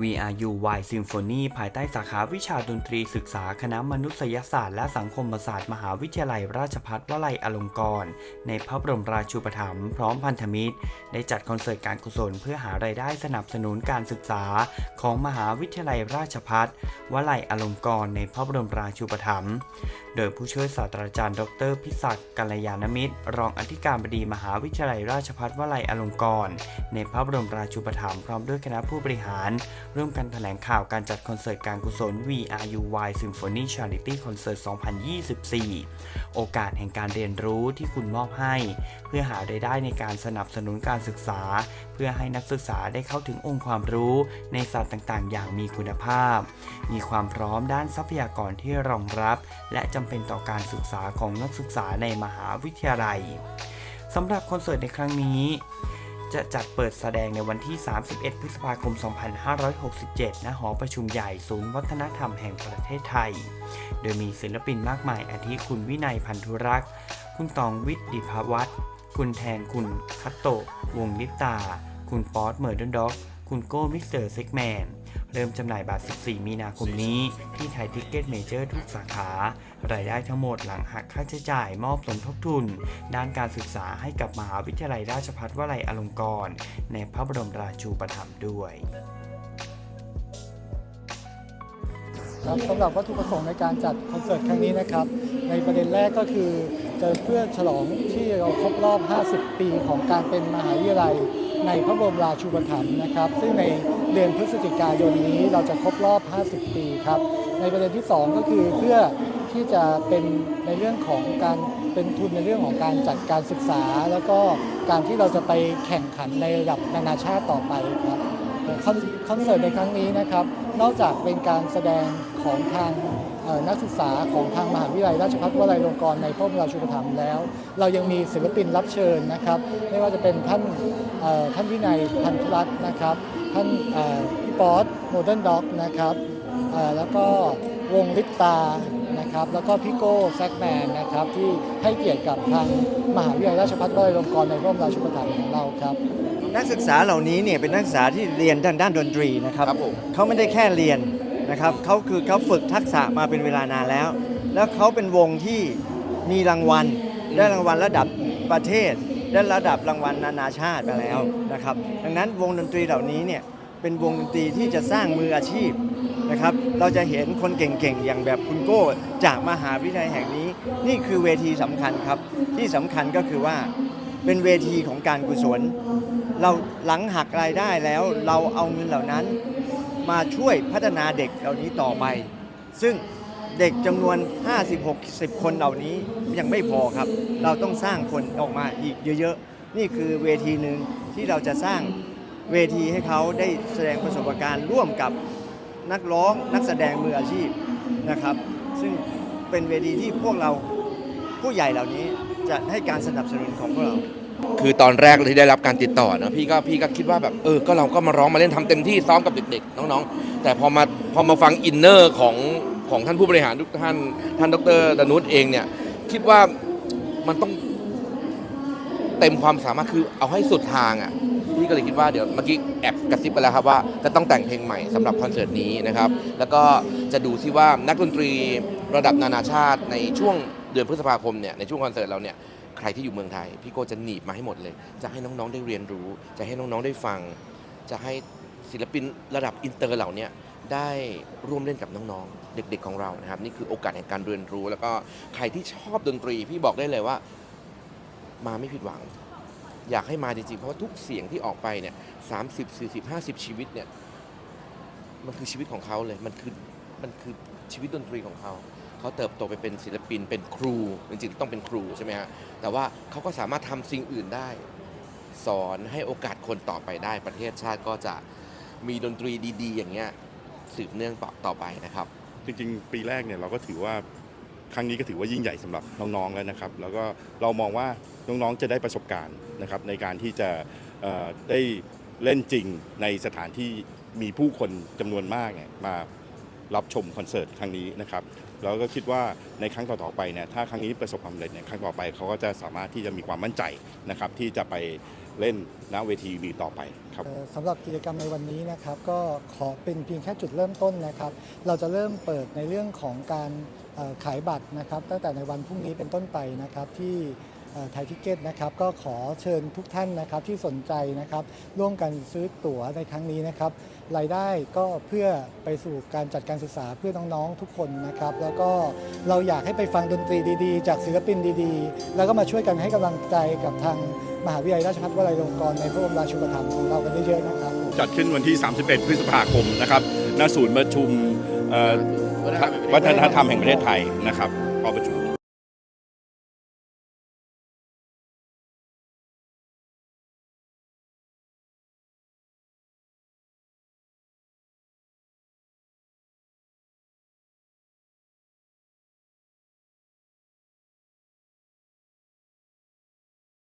VRU Y Symphony ภายใต้สาขาวิชาดนตรีศึกษาคณะมนุษยศาสตร์และสังคมศาสตร์มหาวิทยาลัยราชภัฏวลัยอลงกรณ์ในพระบรมราชูปถัมภ์พร้อมพันธมิตร ได้จัดคอนเสิร์ตการกุศลเพื่อหารายได้สนับสนุนการศึกษาของมหาวิทยาลัยราชภัฏวลัยอลงกรณ์ในพระบรมราชูปถัมภ์โดยผู้ช่วยศาสตราจารย์ ดรพิศักดิ์กัลยาณมิตร รองอธิการบดีมหาวิทยาลัยราชภัฏวลัยอลงกรณ์ในพระบรมราชูปถัมภ์พร้อมด้วยคณะผู้บริหารร่วมกันแถลงข่าวการจัดคอนเสิร์ตการกุศล VRUY Symphony Charity Concert 2024 โอกาสแห่งการเรียนรู้ที่คุณมอบให้ เพื่อหารายได้ในการสนับสนุนการศึกษา เพื่อให้นักศึกษาได้เข้าถึงองค์ความรู้ในศาสตร์ต่างๆ อย่างมีคุณภาพ มีความพร้อมด้านทรัพยากรที่รองรับ และจำเป็นต่อการศึกษาของนักศึกษาในมหาวิทยาลัยสำหรับคอนเสิร์ตในครั้งนี้ จะจัดเปิดแสดงในวันที่ 31 พฤษภาคม 2567 ณ หอประชุมใหญ่ศูนย์วัฒนธรรมแห่งประเทศไทย โดยมีศิลปินมากมายอาทิคุณวินัยพันธุรักษ์ คุณตองวิทย์ดิภวัตรคุณแทนคุณคัตโตะวงลิปตา คุณป๊อตเมอร์ดนด็อก คุณโก้มิสเตอร์เซ็กแมน เริ่มจำหน่ายบัตร 14 มีนาคมนี้ ที่ไทยทิกเก็ตเมเจอร์ทุกสาขา รายได้ทั้งหมดหลังหักค่าใช้จ่ายมอบสมทบทุน ด้านการศึกษาให้กับมหาวิทยาลัยราชภัฏวลัยอลงกรณ์ในพระบรมราชูปถัมภ์ด้วยครับสำหรับวัตถุประสงค์ในการจัดคอนเสิร์ตครั้งนี้นะครับ ในประเด็นแรกก็คือจะเพื่อฉลองที่เราครบรอบ 50 ปีของการเป็นมหาวิทยาลัย ในพระบรมราชูปถัมภ์นะครับ ซึ่งในเดือนพฤศจิกายนนี้เราจะครบรอบ 50 ปีครับ ในประเด็นที่ 2 ก็คือเพื่อที่จะเป็นในเรื่องของการเป็นทุนในเรื่องของการจัดการศึกษา แล้วก็การที่เราจะไปแข่งขันในระดับนานาชาติต่อไปครับคอนเสิร์ตในครั้งนี้นะครับ นอกจากเป็นการแสดงของทาง นักศึกษาของทางมหาวิทยาลัยราชภัฏวลัยลงกรณ์ในพระบรมราชูปถัมภ์แล้ว เรายังมีศิลปินรับเชิญนะครับ ไม่ว่าจะเป็นท่านเอ่อท่านวินัยพันธุรัตน์นะครับ ท่านเอ่อพี่ป๊อตโมเดิร์นด็อกนะครับเอ่อแล้วก็วงลิปตานะครับแล้วก็พี่โก้แซกแมนนะครับที่ให้เกียรติกับทางมหาวิทยาลัยราชภัฏวลัยลงกรณ์ในพระบรมราชูปถัมภ์ของเราครับ นักศึกษาเหล่านี้เนี่ยเป็นนักศึกษาที่เรียนทางด้านดนตรีนะครับครับผมเขาไม่ได้แค่เรียน นะครับเขาคือเขาฝึกทักษะมาเป็นเวลานานแล้ว แล้วเขาเป็นวงที่มีรางวัล ได้รางวัลระดับประเทศ ได้ระดับรางวัลนานาชาติมาแล้วนะครับ ดังนั้นวงดนตรีเหล่านี้เนี่ยเป็นวงดนตรีที่จะสร้างมืออาชีพนะครับ เราจะเห็นคนเก่งๆ อย่างแบบคุณโก้จากมหาวิทยาลัยแห่งนี้ นี่คือเวทีสำคัญครับ ที่สำคัญก็คือว่าเป็นเวทีของการกุศล เราหลังหักรายได้แล้วเราเอาเงินเหล่านั้น มาช่วยพัฒนาเด็กเหล่านี้ต่อไป ซึ่งเด็กจำนวน 50-60 คนเหล่านี้ยังไม่พอครับ เราต้องสร้างคนออกมาอีกเยอะๆ นี่คือเวทีหนึ่งที่เราจะสร้างเวทีให้เขาได้แสดงประสบการณ์ร่วมกับนักร้องนักแสดงมืออาชีพนะครับ ซึ่งเป็นเวทีที่พวกเราผู้ใหญ่เหล่านี้จะให้การสนับสนุนของพวกเรา คือตอนแรกที่ได้รับการติดต่อนะพี่ก็พี่ก็คิดว่าแบบเออก็เราก็มาร้องมาเล่นทำเต็มที่ซ้อมกับเด็กๆน้องๆ แต่พอมาพอมาฟังอินเนอร์ของของท่านผู้บริหารทุกท่านท่านดรดนุชเองเนี่ยคิดว่ามันต้องเต็มความสามารถคือเอาให้สุดทางอะพี่ก็เลยคิดว่าเดี๋ยวเมื่อกี้แอบกระซิบไปแล้วครับว่าจะต้องแต่งเพลงใหม่สำหรับคอนเสิร์ตนี้นะครับ แล้วก็จะดูซิว่านักดนตรีระดับนานาชาติในช่วงเดือนพฤษภาคมเนี่ยในช่วงคอนเสิร์ตเราเนี่ย ใครที่อยู่เมืองไทย พี่โก้จะหนีบมาให้หมดเลย จะให้น้องๆได้เรียนรู้ จะให้น้องๆได้ฟัง จะให้ศิลปินระดับอินเตอร์เหล่านี้ได้ร่วมเล่นกับน้องๆ เด็กๆของเรานะครับ นี่คือโอกาสแห่งการเรียนรู้ แล้วก็ใครที่ชอบดนตรี พี่บอกได้เลยว่า มาไม่ผิดหวัง อยากให้มาจริงๆ เพราะว่าทุกเสียงที่ออกไปเนี่ยสามสิบสี่สิบห้าสิบชีวิตเนี่ย มันคือชีวิตของเขาเลย มันคือ มันคือชีวิตดนตรีของเขา เขาเติบโตไปเป็นศิลปินเป็นครูจริงๆต้องเป็นครูใช่ไหมฮะแต่ว่าเขาก็สามารถทำสิ่งอื่นได้ สอนให้โอกาสคนต่อไปได้ประเทศชาติก็จะมีดนตรีดี ๆ อย่างเงี้ยสืบเนื่องต่อตอไปนะครับ จริงๆ ปีแรกเนี่ยเราก็ถือว่าครั้งนี้ก็ถือว่ายิ่งใหญ่สำหรับน้องๆแล้วนะครับ แล้วก็เรามองว่าน้องๆจะได้ประสบการณ์นะครับในการที่จะได้เล่นจริงในสถานที่มีผู้คนจำนวนมากเนี่ยมา รับชมคอนเสิร์ตครั้งนี้นะครับแล้วก็คิดว่าในครั้งต่อๆไปเนี่ยถ้าครั้งนี้ประสบความสำเร็จเนี่ยครั้งต่อไปเขาก็จะสามารถที่จะมีความมั่นใจนะครับที่จะไปเล่นณเวทีมีต่อไปครับสำหรับกิจกรรมในวันนี้นะครับ ก็ขอเป็นเพียงแค่จุดเริ่มต้นนะครับ เราจะเริ่มเปิดในเรื่องของการขายบัตรนะครับ ตั้งแต่ในวันพรุ่งนี้เป็นต้นไปนะครับที่ ไทยทิเก็ตนะครับก็ขอเชิญทุกท่านนะครับที่สนใจนะครับร่วมกันซื้อตั๋วในครั้งนี้นะครับรายได้ก็เพื่อไปสู่การจัดการศึกษาเพื่อน้องๆทุกคนนะครับ แล้วก็เราอยากให้ไปฟังดนตรีดีๆ จากศิลปินดีๆ แล้วก็มาช่วยกันให้กำลังใจกับทางมหาวิทยาลัยราชภัฏวลัยลงกรณ์ในพระบรมราชูปถัมภ์ของเรากันเยอะๆนะครับจัดขึ้นวันที่ 31 พฤษภาคมนะครับณศูนย์ประชุมวัฒนธรรมแห่งประเทศไทยนะครับหอประชุม